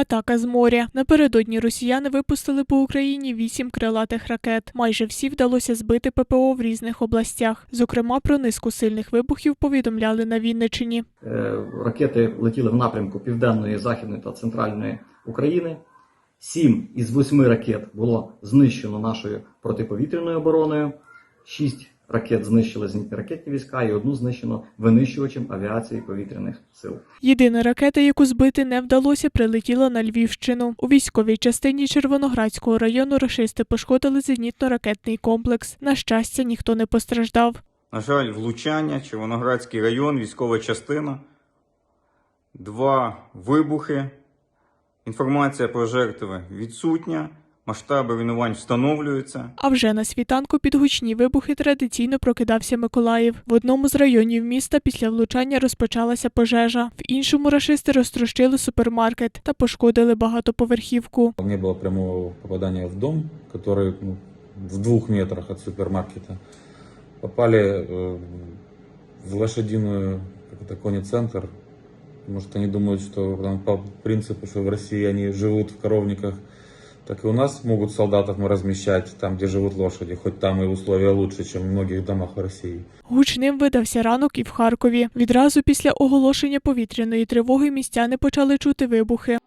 Атака з моря. Напередодні росіяни випустили по Україні вісім крилатих ракет. Майже всі вдалося збити ППО в різних областях. Зокрема, про низку сильних вибухів повідомляли на Вінниччині. Е, Ракети летіли в напрямку південної, західної та центральної України. Сім із восьми ракет було знищено нашою протиповітряною обороною. Шість ракет знищили зенітні ракетні війська і одну знищено винищувачем авіації повітряних сил. Єдина ракета, яку збити не вдалося, прилетіла на Львівщину. У військовій частині Червоноградського району рашисти пошкодили зенітно-ракетний комплекс. На щастя, ніхто не постраждав. На жаль, влучання, Червоноградський район, військова частина. Два вибухи. Інформація про жертви відсутня. Масштаби руйнувань встановлюються. А вже на світанку під гучні вибухи традиційно прокидався Миколаїв. В одному з районів міста після влучання розпочалася пожежа. В іншому рашисти розтрощили супермаркет та пошкодили багатоповерхівку. Не было прямого попадания в дом, который ну, в двух метрах от супермаркета. Попали э, в лошадиную, как это, кони-центр. Может, они думают, что там по принципу, что в России они живут в коровниках, так и у нас могут солдатов мы размещать там, где живут лошади, хоть там и условия лучше, чем в многих домах в России. Гучним видався ранок і в Харкові. Відразу після оголошення повітряної тривоги містяни почали чути вибухи.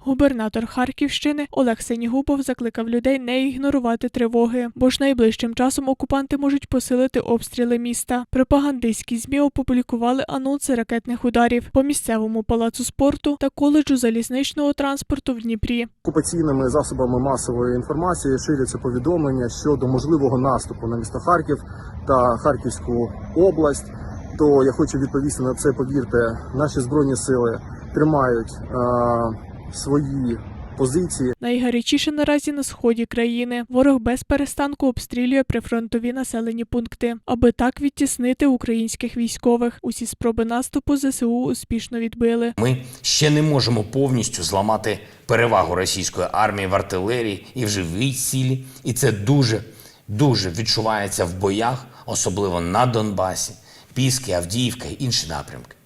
Губернатор Харківщини Олег Сенігубов закликав людей не ігнорувати тривоги, бо ж найближчим часом окупанти можуть посилити обстріли міста. Пропагандистські змі опублікували анонси ракетних ударів по місцевому палацу спорту та коледжу залізничного транспорту в Дніпрі. окупаційними засобами масової інформації ширяться повідомлення щодо можливого наступу на місто Харків та Харківську область. То я хочу відповісти на це. Повірте, наші збройні сили тримають е, свої позиції. Найгарячіше наразі на сході країни. Ворог без перестанку обстрілює прифронтові населені пункти, аби так відтіснити українських військових. Усі спроби наступу ЗСУ успішно відбили. Ми ще не можемо повністю зламати перевагу російської армії в артилерії і в живій силі, і це дуже дуже відчувається в боях, особливо на Донбасі, Піски, Авдіївка і інші напрямки.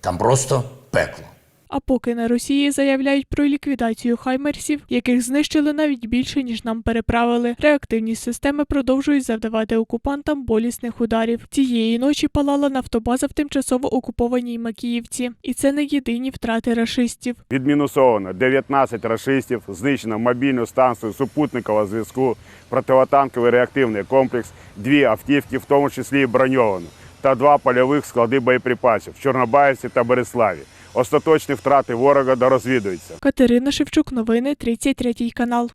Там просто пекло. А поки на Росії заявляють про ліквідацію хаймерсів, яких знищили навіть більше ніж нам переправили. Реактивні системи продовжують завдавати окупантам болісних ударів. Цієї ночі палала нафтобаза в тимчасово окупованій Макіївці, і це не єдині втрати рашистів. Відмінусовано 19 рашистів, знищено мобільну станцію супутникового зв'язку, противотанковий реактивний комплекс, дві автівки, в тому числі і броньовану, та два польових склади боєприпасів в Чорнобаївці та Береславі. Остаточні втрати ворога дорозвідуються. Катерина Шевчук, новини 33 канал.